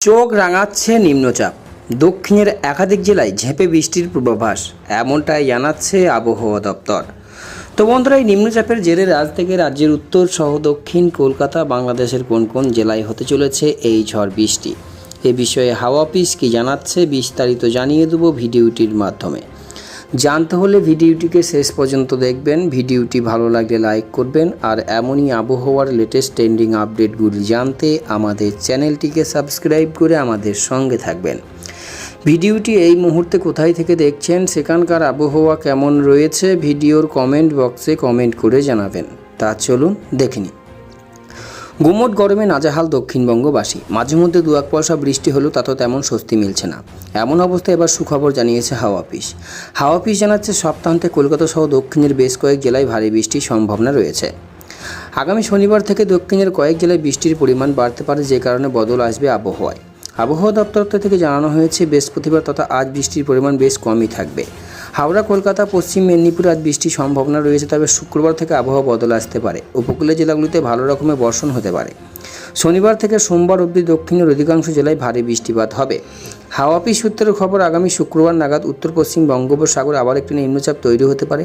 চোখ রাঙাচ্ছে নিম্নচাপ। দক্ষিণের একাধিক জেলায় ঝেঁপে বৃষ্টির পূর্বাভাস, এমনটাই জানাচ্ছে আবহাওয়া দপ্তর। তো বন্ধুরা, এই নিম্নচাপের জেরে রাজ থেকে রাজ্যের উত্তর সহ দক্ষিণ কলকাতা, বাংলাদেশের কোন কোন জেলায় হতে চলেছে এই ঝড় বৃষ্টি? এ বিষয়ে হাওয়া অফিস কি জানাচ্ছে বিস্তারিত জানিয়ে দেবো ভিডিওটির মাধ্যমে। জানতে হলে ভিডিওটিকে শেষ পর্যন্ত দেখবেন। ভিডিওটি ভালো লাগলে লাইক করবেন আর এমনই আবহাওয়ার লেটেস্ট ট্রেন্ডিং আপডেটগুলি জানতে আমাদের চ্যানেলটিকে সাবস্ক্রাইব করে আমাদের সঙ্গে থাকবেন। ভিডিওটি এই মুহূর্তে কোথায় থেকে দেখছেন, সেখানকার আবহাওয়া কেমন রয়েছে, ভিডিওর কমেন্ট বক্সে কমেন্ট করে জানাবেন। তা চলুন দেখে নিন গুমট গরমে নাজাহাল দক্ষিণবঙ্গবাসী। মাঝে মধ্যে দু এক পয়সা বৃষ্টি হলেও তাতেও তেমন স্বস্তি মিলছে না। এমন অবস্থায় এবার সুখবর জানিয়েছে হাওয়া অফিস। হাওয়া অফিস জানাচ্ছে সপ্তাহান্তে কলকাতা সহ দক্ষিণের বেশ কয়েক জেলায় ভারী বৃষ্টির সম্ভাবনা রয়েছে। আগামী শনিবার থেকে দক্ষিণের কয়েক জেলায় বৃষ্টির পরিমাণ বাড়তে পারে যে কারণে বদল আসবে আবহাওয়ায়। আবহাওয়া দপ্তর থেকে জানানো হয়েছে, বৃহস্পতিবার তথা আজ বৃষ্টির পরিমাণ বেশ কমই থাকবে। হাওড়া, কলকাতা, পশ্চিম মেদিনীপুর আজ বৃষ্টির সম্ভাবনা রয়েছে, তবে শুক্রবার থেকে আবহাওয়া বদল আসতে পারে উপকূলীয় জেলাগুলিতে ভালো রকমের বর্ষণ হতে পারে। শনিবার থেকে সোমবার অবধি দক্ষিণের অধিকাংশ জেলায় ভারী বৃষ্টিপাত হবে। হাওয়া অফিস সূত্রের খবর, আগামী শুক্রবার নাগাদ উত্তর, পশ্চিম বঙ্গোপসাগরে আবার একটি নিম্নচাপ তৈরি হতে পারে।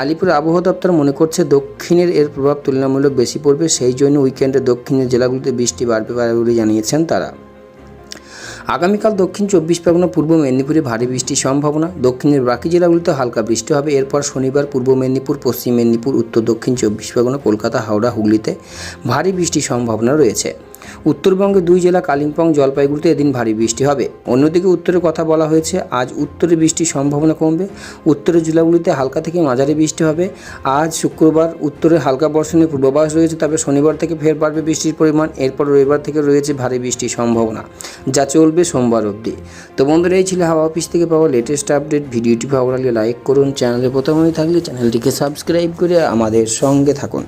আলিপুর আবহাওয়া দপ্তর মনে করছে, দক্ষিণের এর প্রভাব তুলনামূলক বেশি পড়বে, সেই জন্য উইকেন্ডে দক্ষিণের জেলাগুলিতে বৃষ্টি বাড়বে বলে জানিয়েছেন তারা। আগামীকাল দক্ষিণ চব্বিশ পরগনা পূর্ব মেদিনীপুরে ভারী বৃষ্টির সম্ভাবনা। দক্ষিণের বাকি জেলাগুলিতে হালকা বৃষ্টি হবে। এরপর শনিবার পূর্ব মেদিনীপুর, পশ্চিম মেদিনীপুর, উত্তর দক্ষিণ চব্বিশ পরগনা, কলকাতা, হাওড়া, হুগলিতে ভারী বৃষ্টির সম্ভাবনা রয়েছে। উত্তরবঙ্গে দুই জেলা কালিম্পং জলপাইগুড়িতে এদিন ভারী বৃষ্টি হবে। অন্যদিকে উত্তরের কথা বলা হয়েছে, আজ উত্তরে বৃষ্টির সম্ভাবনা কমবে। উত্তরের জেলাগুলিতে হালকা থেকে মাঝারি বৃষ্টি হবে। আজ শুক্রবার উত্তরে হালকা বর্ষণের পূর্বাভাস রয়েছে, তবে শনিবার থেকে ফের বাড়বে বৃষ্টির পরিমাণ। এরপর রবিবার থেকে রয়েছে ভারী বৃষ্টির সম্ভাবনা, যা চলবে সোমবার অবধি। তো বন্ধুরা, এই ছিল হাওয়া অফিস থেকে পাওয়া লেটেস্ট আপডেট ভিডিওটি ভালো লাগলে লাইক করুন। চ্যানেলে প্রথমে থাকলে চ্যানেলটিকে সাবস্ক্রাইব করে আমাদের সঙ্গে থাকুন।